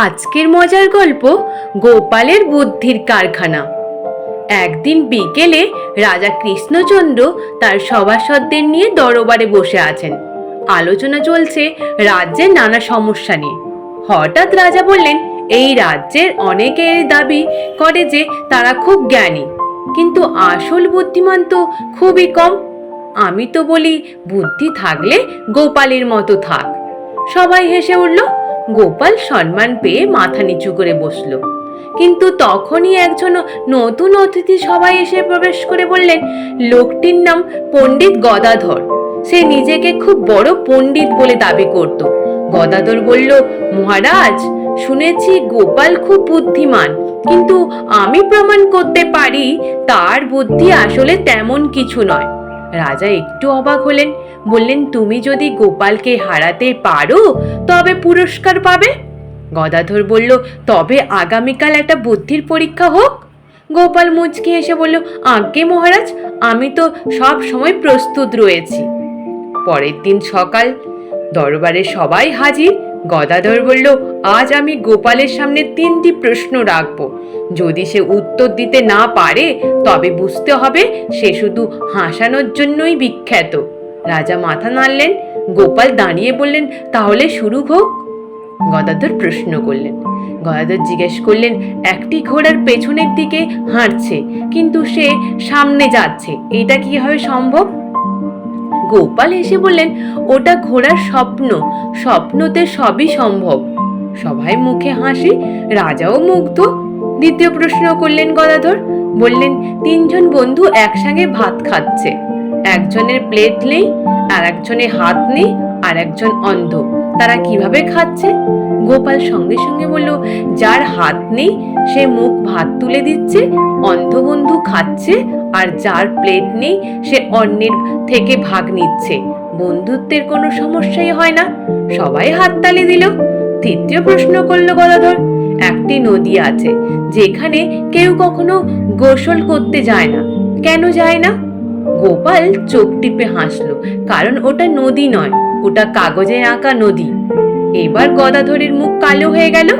আজকের মজার গল্প গোপালের বুদ্ধির কারখানা। একদিন বিকেলে রাজা কৃষ্ণচন্দ্র তার সভাসদদের নিয়ে দরবারে বসে আছেন। আলোচনা চলছে রাজ্যের নানা সমস্যা নিয়ে। হঠাৎ রাজা বললেন, এই রাজ্যের অনেকের দাবি করে যে তারা খুব জ্ঞানী, কিন্তু আসল বুদ্ধিমান তো খুবই কম। আমি তো বলি, বুদ্ধি থাকলে গোপালের মতো থাক। সবাই হেসে উঠল গোপাল সম্মান পেয়ে মাথা নিচু করে বসল। কিন্তু তখনই একজন নতুন অতিথি সবাই এসে প্রবেশ করে বললেন, লোকটির নাম পণ্ডিত গদাধর। সে নিজেকে খুব বড় পণ্ডিত বলে দাবি করত। গদাধর বলল, মহারাজ, শুনেছি গোপাল খুব বুদ্ধিমান, কিন্তু আমি প্রমাণ করতে পারি, তার বুদ্ধি আসলে তেমন কিছু নয়। রাজা একটু অবাক হলেন বললেন, তুমি যদি গোপালকে হারাতে পারো, তবে পুরস্কার পাবে? গদাধর বলল, তবে আগামীকাল একটা বুদ্ধির পরীক্ষা হোক। গোপাল মুচকি এসে বলল, আজ্ঞে মহারাজ, আমি তো সব সময় প্রস্তুত রয়েছি। পরের দিন সকাল দরবারে সবাই হাজির। গদাধর বলল, আজ আমি গোপালের সামনে তিনটি প্রশ্ন রাখব। যদি সে উত্তর দিতে না পারে, তবে বুঝতে হবে সে শুধু হাসানোর জন্যই বিখ্যাত। রাজা মাথা নাড়লেন, গোপাল দাঁড়িয়ে বললেন, তাহলে শুরু হোক? গদাধর প্রশ্ন করলেন। গদাধর জিজ্ঞেস করলেন, একটি ঘোড়ার পেছনের দিকে হাঁটছে, কিন্তু সে সামনে যাচ্ছে, এটা কীভাবে সম্ভব? গোপাল এসে বললেন, ওটা ঘোড়ার স্বপ্ন, স্বপ্নতে সবই সম্ভব। সবাই মুখে হাসি, রাজাও মুগ্ধ। দ্বিতীয় প্রশ্ন করলেন গদাধর, বললেন, তিনজন বন্ধু একসঙ্গে ভাত খাচ্ছে। একজনের প্লেট নেই, আর একজনের হাত নেই, আর একজন অন্ধ। তারা কীভাবে খাচ্ছে? গোপাল সঙ্গে সঙ্গে বলল, যার হাত নেই, সে মুখ ভাত তুলে দিচ্ছে, অন্ধ বন্ধু খাচ্ছে, আর যার প্লেট নেই, সে অন্যের থেকে ভাগ নিচ্ছে। বন্ধুত্বের কোনো সমস্যাই হয় না। সবাই হাততালি দিল। তৃতীয় প্রশ্ন করল গদাধর, একটি নদী আছে, যেখানে কেউ কখনো গোসল করতে যায় না। কেন যায় না? গোপাল চোখ টিপে হাসলো, কারণ ওটা নদী নয়, ওটা কাগজে আঁকা নদী। এবার গদাধরের মুখ কালো হয়ে গেল,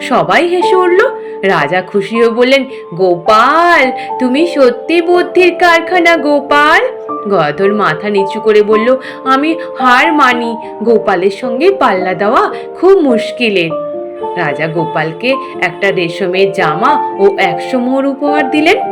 সবাই হেসে উঠল, রাজা খুশি হয়ে বললেন, গোপাল, তুমি সত্যি বুদ্ধির কারখানা, গোপাল? গদাধর মাথা নিচু করে বলল, আমি হার মানি, গোপালের সঙ্গে পাল্লা দেওয়া খুব মুশকিলের। রাজা গোপালকে একটা রেশমের জামা ও একশো মোহর উপহার দিলেন।